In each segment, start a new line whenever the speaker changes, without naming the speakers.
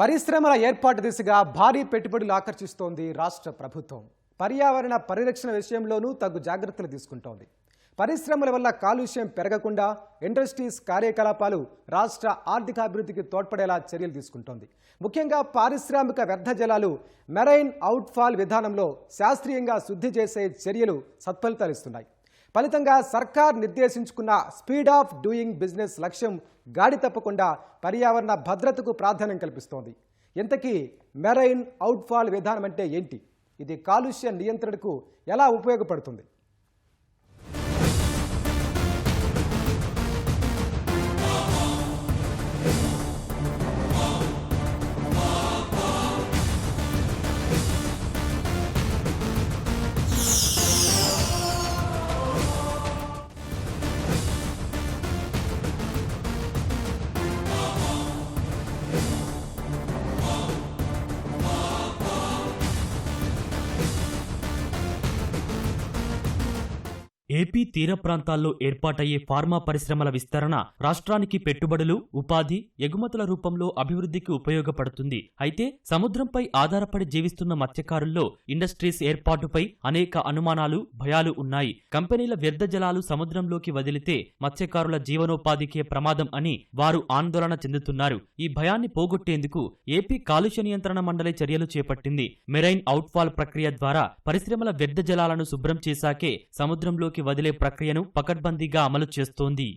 పరిశ్రమల ఏర్పాటు దిశగా భారీ పెట్టుబడులు ఆకర్షిస్తోంది రాష్ట్ర ప్రభుత్వం. పర్యావరణ పరిరక్షణ విషయంలోనూ తగు జాగ్రత్తలు తీసుకుంటోంది. పరిశ్రమల వల్ల కాలుష్యం పెరగకుండా ఇండస్ట్రీస్ కార్యకలాపాలు రాష్ట్ర ఆర్థికాభివృద్ధికి తోడ్పడేలా చర్యలు తీసుకుంటోంది. ముఖ్యంగా పారిశ్రామిక వ్యర్థ జలాలు మెరైన్ అవుట్ఫాల్ విధానంలో శాస్త్రీయంగా శుద్ధి చేసే చర్యలు సత్ఫలితాలిస్తున్నాయి ఫలితంగా సర్కార్ నిర్దేశించుకున్న స్పీడ్ ఆఫ్ డూయింగ్ బిజినెస్ లక్ష్యం గాడి తప్పకుండా పర్యావరణ భద్రతకు ప్రాధాన్యం కల్పిస్తోంది. ఇంతకీ మెరైన్ అవుట్ఫాల్ విధానం అంటే ఏంటి? ఇది కాలుష్య నియంత్రణకు ఎలా ఉపయోగపడుతుంది?
ఏపీ తీర ప్రాంతాల్లో ఏర్పాటయ్యే ఫార్మా పరిశ్రమల విస్తరణ రాష్ట్రానికి పెట్టుబడులు ఉపాధి ఎగుమతుల రూపంలో అభివృద్ధికి ఉపయోగపడుతుంది. అయితే సముద్రంపై ఆధారపడి జీవిస్తున్న మత్స్యకారుల్లో ఇండస్ట్రీస్ ఏర్పాటుపై అనేక అనుమానాలు భయాలు ఉన్నాయి. కంపెనీల వ్యర్థ జలాలు సముద్రంలోకి వదిలితే మత్స్యకారుల జీవనోపాధికే ప్రమాదం అని వారు ఆందోళన చెందుతున్నారు. ఈ భయాన్ని పోగొట్టేందుకు ఏపీ కాలుష్య నియంత్రణ మండలి చర్యలు చేపట్టింది. మెరైన్ అవుట్ఫాల్ ప్రక్రియ ద్వారా పరిశ్రమల వ్యర్థ జలాలను శుభ్రం చేశాకే సముద్రంలోకి వదిలే ప్రక్రియను పకడ్బందీగా అమలు చేస్తోంది.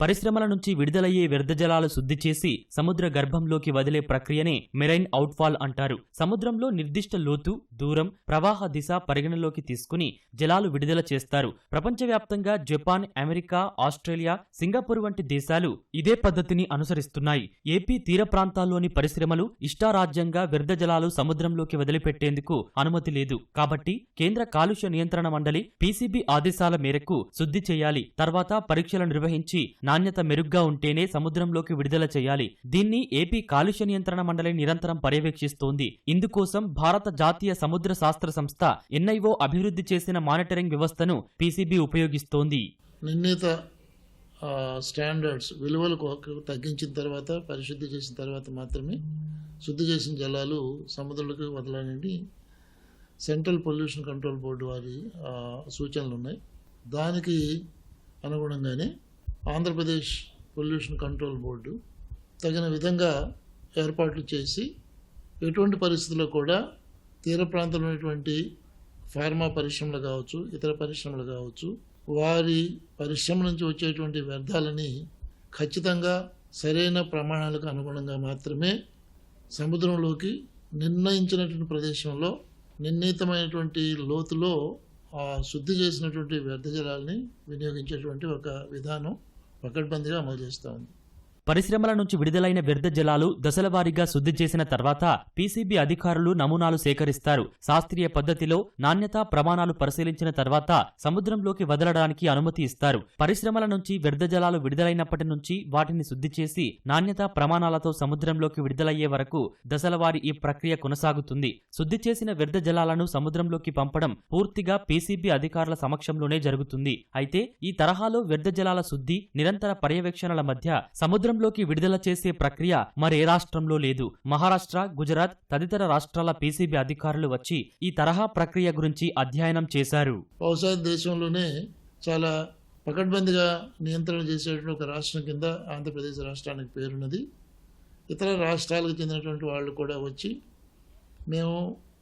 పరిశ్రమల నుంచి విడుదలయ్యే వ్యర్థ జలాలు శుద్ధి చేసి సముద్ర గర్భంలోకి వదిలే ప్రక్రియనే మెరైన్ అవుట్ఫాల్ అంటారు. సముద్రంలో నిర్దిష్ట లోతు దూరం ప్రవాహ దిశ పరిగణలోకి తీసుకుని జలాలు విడుదల చేస్తారు. ప్రపంచవ్యాప్తంగా జపాన్ అమెరికా ఆస్ట్రేలియా సింగపూర్ వంటి దేశాలు ఇదే పద్ధతిని అనుసరిస్తున్నాయి. ఏపీ తీర ప్రాంతాల్లోని పరిశ్రమలు ఇష్టారాజ్యంగా వ్యర్థ జలాలు సముద్రంలోకి వదిలిపెట్టేందుకు అనుమతి లేదు. కాబట్టి కేంద్ర కాలుష్య నియంత్రణ మండలి పీసీబీ ఆదేశాల మేరకు శుద్ధి చేయాలి. తర్వాత పరీక్షలు నిర్వహించి నాణ్యత మెరుగ్గా ఉంటేనే సముద్రంలోకి విడుదల చేయాలి. దీన్ని ఏపీ కాలుష్య నియంత్రణ మండలి నిరంతరం పర్యవేక్షిస్తోంది. ఇందుకోసం భారత జాతీయ సముద్ర శాస్త్ర సంస్థ ఎన్ఐఓ అభివృద్ధి చేసిన మానిటరింగ్ వ్యవస్థను పీసీబీ ఉపయోగిస్తోంది.
నిర్ణీత స్టాండర్డ్స్ విలువలు తగ్గించిన తర్వాత పరిశుద్ధి చేసిన తర్వాత మాత్రమే శుద్ధి చేసిన జలాలు సముద్రంలోకి వదలనండి సెంట్రల్ పొల్యూషన్ కంట్రోల్ బోర్డు వారి సూచనలు ఉన్నాయి. దానికి అనుగుణంగానే ఆంధ్రప్రదేశ్ పొల్యూషన్ కంట్రోల్ బోర్డు తగిన విధంగా ఏర్పాట్లు చేసి ఎటువంటి పరిస్థితుల్లో కూడా తీర ప్రాంతంలో ఉన్నటువంటి ఫార్మా పరిశ్రమలు కావచ్చు ఇతర పరిశ్రమలు కావచ్చు వారి పరిశ్రమ నుంచి వచ్చేటువంటి వ్యర్థాలని ఖచ్చితంగా సరైన ప్రమాణాలకు అనుగుణంగా మాత్రమే సముద్రంలోకి నిర్ణయించినటువంటి ప్రదేశంలో నిర్ణీతమైనటువంటి లోతులో ఆ శుద్ధి చేసినటువంటి వ్యర్థ జలాల్ని వినియోగించేటువంటి ఒక విధానం పకడ్బందీగా అమలు చేస్తూ ఉంది
పరిశ్రమల నుంచి విడుదలైన వ్యర్థ జలాలు దశలవారీగా శుద్ధి చేసిన తర్వాత పీసీబీ అధికారులు నమూనాలు సేకరిస్తారు. శాస్త్రీయ పద్ధతిలో నాణ్యత ప్రమాణాలు పరిశీలించిన తర్వాత సముద్రంలోకి వదలడానికి అనుమతి ఇస్తారు. పరిశ్రమల నుంచి వ్యర్థ జలాలు విడుదలైనప్పటి నుంచి వాటిని శుద్ధి చేసి నాణ్యత ప్రమాణాలతో సముద్రంలోకి విడుదలయ్యే వరకు దశలవారీ ఈ ప్రక్రియ కొనసాగుతుంది. శుద్ధి చేసిన వ్యర్థ జలాలను సముద్రంలోకి పంపడం పూర్తిగా పీసీబీ అధికారుల సమక్షంలోనే జరుగుతుంది. అయితే ఈ తరహాలో వ్యర్థ జలాల శుద్ధి నిరంతర పర్యవేక్షణల మధ్య సముద్రం సముద్రంలోకి విడుదల చేసే ప్రక్రియ మరే రాష్ట్రంలో లేదు. మహారాష్ట్ర గుజరాత్ తదితర రాష్ట్రాల పీసీబీ అధికారులు వచ్చి ఈ తరహా ప్రక్రియ గురించి అధ్యయనం చేశారు.
బహుశా దేశంలోనే చాలా పకడ్బందీగా నియంత్రణ చేసేటువంటి ఒక రాష్ట్రం కింద ఆంధ్రప్రదేశ్ రాష్ట్రానికి పేరున్నది. ఇతర రాష్ట్రాలకు చెందినటువంటి వాళ్ళు కూడా వచ్చి మేము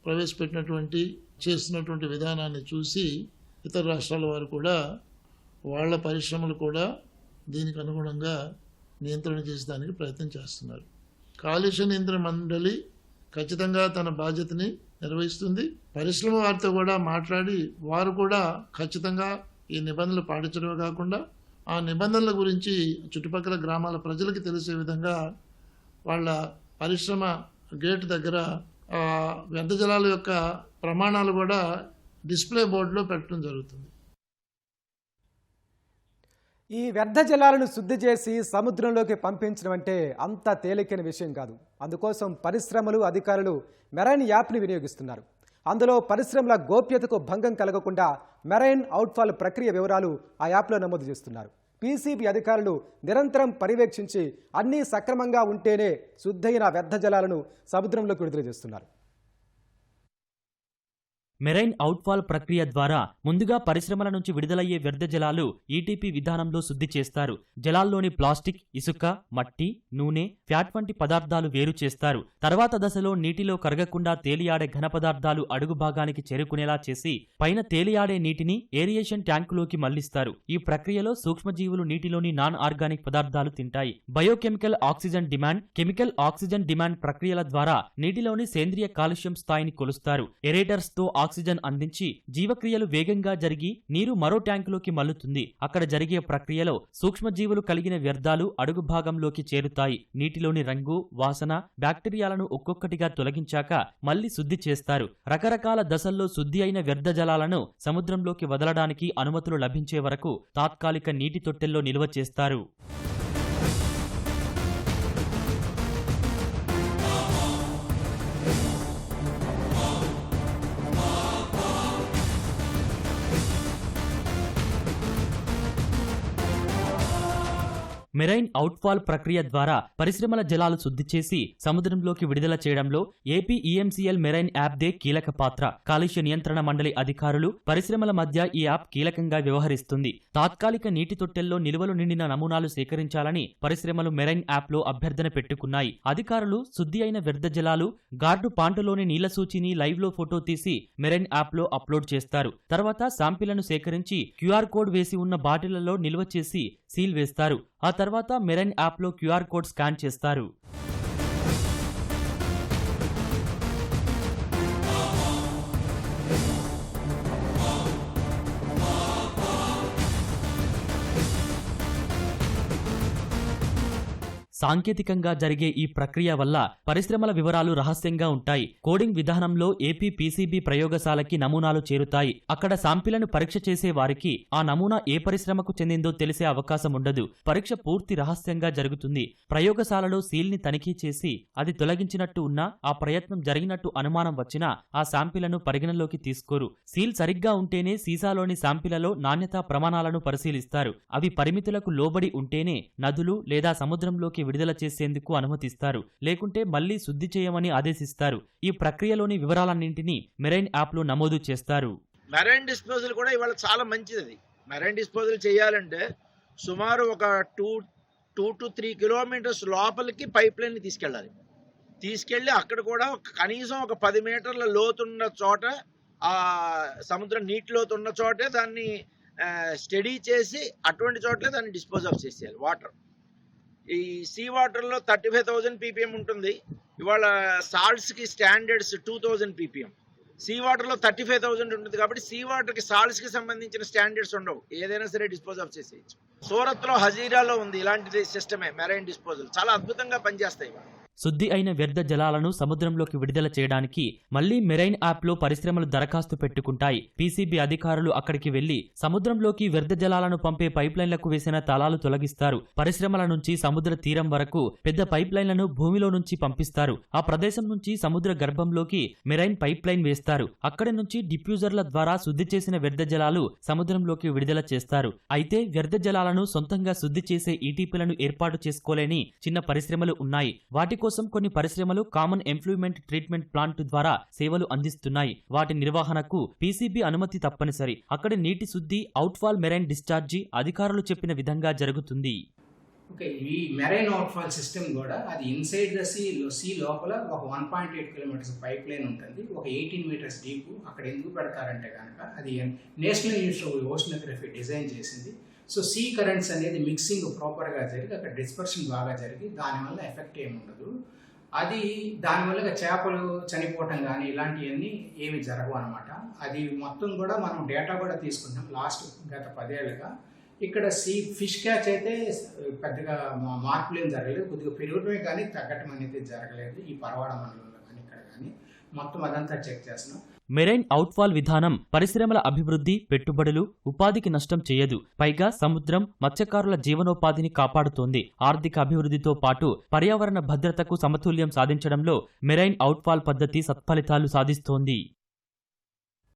ప్రవేశపెట్టినటువంటి చేస్తున్నటువంటి విధానాన్ని చూసి ఇతర రాష్ట్రాల వారు కూడా వాళ్ళ పరిశ్రమలు కూడా దీనికి అనుగుణంగా నియంత్రణ చేసేదానికి ప్రయత్నం చేస్తున్నారు. కాలుష్య నియంత్రణ మండలి ఖచ్చితంగా తన బాధ్యతని నిర్వహిస్తుంది. పరిశ్రమ వారితో కూడా మాట్లాడి వారు కూడా ఖచ్చితంగా ఈ నిబంధనలు పాటించడమే కాకుండా ఆ నిబంధనల గురించి చుట్టుపక్కల గ్రామాల ప్రజలకు తెలిసే విధంగా వాళ్ళ పరిశ్రమ గేట్ దగ్గర వ్యర్థ జలాల యొక్క ప్రమాణాలు కూడా డిస్ప్లే బోర్డులో పెట్టడం జరుగుతుంది.
ఈ వ్యర్థ జలాలను శుద్ధి చేసి సముద్రంలోకి పంపించడం అంటే అంత తేలికైన విషయం కాదు. అందుకోసం పరిశ్రమలు అధికారులు మెరైన్ యాప్ని వినియోగిస్తున్నారు. అందులో పరిశ్రమల గోప్యతకు భంగం కలగకుండా మెరైన్ అవుట్ఫాల్ ప్రక్రియ వివరాలు ఆ యాప్లో నమోదు చేస్తున్నారు. పీసీబీ అధికారులు నిరంతరం పర్యవేక్షించి అన్నీ సక్రమంగా ఉంటేనే శుద్ధైన వ్యర్థ జలాలను సముద్రంలోకి విడుదల చేస్తున్నారు.
మెరైన్ అవుట్ఫాల్ ప్రక్రియ ద్వారా ముందుగా పరిశ్రమల నుంచి విడుదలయ్యే వ్యర్థ జలాలు ఈటీపీ విధానంలో శుద్ధి చేస్తారు. జలాల్లోని ప్లాస్టిక్ ఇసుక మట్టి నూనె ఫ్యాట్ వంటి పదార్థాలు వేరు చేస్తారు. తర్వాత దశలో నీటిలో కరగకుండా తేలియాడే ఘన పదార్థాలు అడుగు భాగానికి చేరుకునేలా చేసి పైన తేలియాడే నీటిని ఏరియేషన్ ట్యాంకులోకి మళ్ళిస్తారు. ఈ ప్రక్రియలో సూక్ష్మజీవులు నీటిలోని నాన్ ఆర్గానిక్ పదార్థాలు తింటాయి. Biochemical oxygen demand chemical oxygen demand ప్రక్రియల ద్వారా నీటిలోని సేంద్రియ కాలుష్యం స్థాయిని కొలుస్తారు. ఎరేటర్స్తో ఆక్సిజన్ అందించి జీవక్రియలు వేగంగా జరిగి నీరు మరో ట్యాంకులోకి మల్లుతుంది అక్కడ జరిగే ప్రక్రియలో సూక్ష్మజీవులు కలిగిన వ్యర్థాలు అడుగు భాగంలోకి చేరుతాయి. నీటిలోని రంగు వాసన బ్యాక్టీరియాలను ఒక్కొక్కటిగా తొలగించాక మళ్ళీ శుద్ధి చేస్తారు. రకరకాల దశల్లో శుద్ధి అయిన వ్యర్థ జలాలను సముద్రంలోకి వదలడానికి అనుమతులు లభించే వరకు తాత్కాలిక నీటి తొట్టెల్లో నిల్వ చేస్తారు. మెరైన్ అవుట్ఫాల్ ప్రక్రియ ద్వారా పరిశ్రమల జలాలు శుద్ధి చేసి సముద్రంలోకి విడుదల చేయడంలో ఏపీ ఈఎంసీఎల్ మెరైన్ యాప్ దే కీలక పాత్ర. కాలుష్య నియంత్రణ మండలి అధికారులు పరిశ్రమల మధ్య ఈ యాప్ కీలకంగా వ్యవహరిస్తుంది. తాత్కాలిక నీటి తొట్టెల్లో నిల్వలు నిండిన నమూనాలు సేకరించాలని పరిశ్రమలు మెరైన్ యాప్లో అభ్యర్థన పెట్టుకున్నాయి. అధికారులు శుద్ధి అయిన వ్యర్థ జలాలు గార్డు పాంటలోని నీళ్ళ సూచిని లైవ్లో ఫోటో తీసి మెరైన్ యాప్లో అప్లోడ్ చేస్తారు. తర్వాత శాంపిళ్ళను సేకరించి క్యూఆర్ కోడ్ వేసి ఉన్న బాటిళ్ళలో నిల్వ చేసి సీల్ వేస్తారు. ఆ తర్వాత మెరైన్ యాప్లో క్యూఆర్ కోడ్ స్కాన్ చేస్తారు. సాంకేతికంగా జరిగే ఈ ప్రక్రియ వల్ల పరిశ్రమల వివరాలు రహస్యంగా ఉంటాయి. కోడింగ్ విధానంలో ఏపీ పీసీబీ ప్రయోగశాలకి నమూనాలు చేరుతాయి. అక్కడ శాంపిలను పరీక్ష చేసే వారికి ఆ నమూనా ఏ పరిశ్రమకు చెందిందో తెలిసే అవకాశం ఉండదు. పరీక్ష పూర్తి రహస్యంగా జరుగుతుంది. ప్రయోగశాలలో సీల్ని తనిఖీ చేసి అది తొలగించినట్టు ఉన్నా ఆ ప్రయత్నం జరిగినట్టు అనుమానం వచ్చినా ఆ శాంపిలను పరిగణలోకి తీసుకోరు. సీల్ సరిగ్గా ఉంటేనే సీసాలోని శాంపిలలో నాణ్యతా ప్రమాణాలను పరిశీలిస్తారు. అవి పరిమితులకు లోబడి ఉంటేనే నదులు లేదా సముద్రంలోకి విడుదల చేసేందుకు అనుమతిస్తారు. లేకుంటే మళ్ళీ శుద్ధి చేయమని ఆదేశిస్తారు. ఈ ప్రక్రియలోని వివరాలన్నింటినీ మెరైన్ యాప్లో నమోదు చేస్తారు.
మెరైన్ డిస్పోజల్ కూడా ఇవాళ చాలా మంచిది. అది మెరైన్ డిస్పోజల్ చేయాలంటే సుమారు ఒక two two to three kilometres లోపలికి పైప్ లైన్ తీసుకెళ్ళాలి. తీసుకెళ్ళి అక్కడ కూడా కనీసం ఒక పది మీటర్ల లోతున్న చోట ఆ సముద్రం నీటి లోతున్న చోటే దాన్ని స్టడీ చేసి అటువంటి చోట్లే దాన్ని డిస్పోజ్ ఆఫ్ చేసేయాలి. వాటర్. ఈ సీ వాటర్లో థర్టీ ఫైవ్ థౌజండ్ పీపీఎం ఉంటుంది. ఇవాళ సాల్ట్స్కి standards two thousand PPM. Sea వాటర్లో థర్టీ ఫైవ్ థౌసండ్ ఉంటుంది కాబట్టి సీ వాటర్కి సాల్ట్స్కి సంబంధించిన స్టాండర్డ్స్ ఉండవు. ఏదైనా సరే డిస్పోజ్ ఆఫ్ చేసేయచ్చు. సూరత్లో హజీరాలో ఉంది ఇలాంటిది సిస్టమే మెరైన్ డిస్పోజల్. చాలా అద్భుతంగా పనిచేస్తాయి ఇవాళ.
శుద్ధి అయిన వ్యర్థ జలాలను సముద్రంలోకి విడుదల చేయడానికి మళ్ళీ మెరైన్ యాప్లో పరిశ్రమలు దరఖాస్తు పెట్టుకుంటాయి. పీసీబీ అధికారులు అక్కడికి వెళ్ళి సముద్రంలోకి వ్యర్థ జలాలను పంపే పైప్లైన్లకు వేసిన తాళాలు తొలగిస్తారు. పరిశ్రమల నుంచి సముద్ర తీరం వరకు పెద్ద పైప్లైన్లను భూమిలో నుంచి పంపిస్తారు. ఆ ప్రదేశం నుంచి సముద్ర గర్భంలోకి మెరైన్ పైప్లైన్ వేస్తారు. అక్కడి నుంచి డిప్యూజర్ల ద్వారా శుద్ధి చేసిన వ్యర్థ జలాలు సముద్రంలోకి విడుదల చేస్తారు. అయితే వ్యర్థ జలాలను సొంతంగా శుద్ధి చేసే ఈటీపీలను ఏర్పాటు చేసుకోలేని చిన్న పరిశ్రమలు ఉన్నాయి. వాటి కోసం కోసం కొన్ని పరిశ్రమలు కామన్ ఎంప్లాయ్మెంట్ ట్రీట్మెంట్ ప్లాంట్ ద్వారా సేవలు అందిస్తున్నాయి. వాటి నిర్వహణకు పీసీబీ అనుమతి తప్పనిసరి. అక్కడి నీటి శుద్ధి అవుట్ఫాల్ మెరైన్ డిశ్చార్జి అధికారులు చెప్పిన విధంగా జరుగుతుంది.
ఓకే ఈ మెరైన్ అవుట్ఫాల్ సిస్టమ్ కూడా అది ఇన్సైడ్ ద సీ సీ లోపల ఒక one point eight kilometres pipe line ఉంటుంది. ఒక ఎయిటీన్ మీటర్స్ డీప్ అక్కడ ఎందుకు పెడతారంటే కనుక అది national institute of oceanography design చేసింది. సో సీ కరెంట్స్ అనేది మిక్సింగ్ ప్రాపర్గా జరిగి అక్కడ డిస్పర్షన్ బాగా జరిగి దానివల్ల ఎఫెక్ట్ ఏమి ఉండదు. అది దానివల్ల చేపలు చనిపోవటం కానీ ఇలాంటివన్నీ ఏమి జరగవు అనమాట అది మొత్తం కూడా మనం డేటా కూడా తీసుకుంటాం. లాస్ట్ గత పదేళ్ళుగా. ఇక్కడ సీ ఫిష్ క్యాచ్ అయితే పెద్దగా మా- మార్పులు ఏం జరగలేదు. కొద్దిగా పెరగటమే కానీ తగ్గటం అనేది జరగలేదు. ఈ పరవాడ మండలంలో కానీ ఇక్కడ కానీ మొత్తం అదంతా చెక్ చేస్తున్నాం.
మెరైన్ అవుట్ఫాల్ విధానం పరిశ్రమల అభివృద్ధి పెట్టుబడులు ఉపాధికి నష్టం చేయదు. పైగా సముద్రం మత్స్యకారుల జీవనోపాధిని కాపాడుతోంది. ఆర్థిక అభివృద్ధితో పాటు పర్యావరణ భద్రతకు సమతుల్యం సాధించడంలో మెరైన్ అవుట్ఫాల్ పద్ధతి సత్ఫలితాలు సాధిస్తోంది.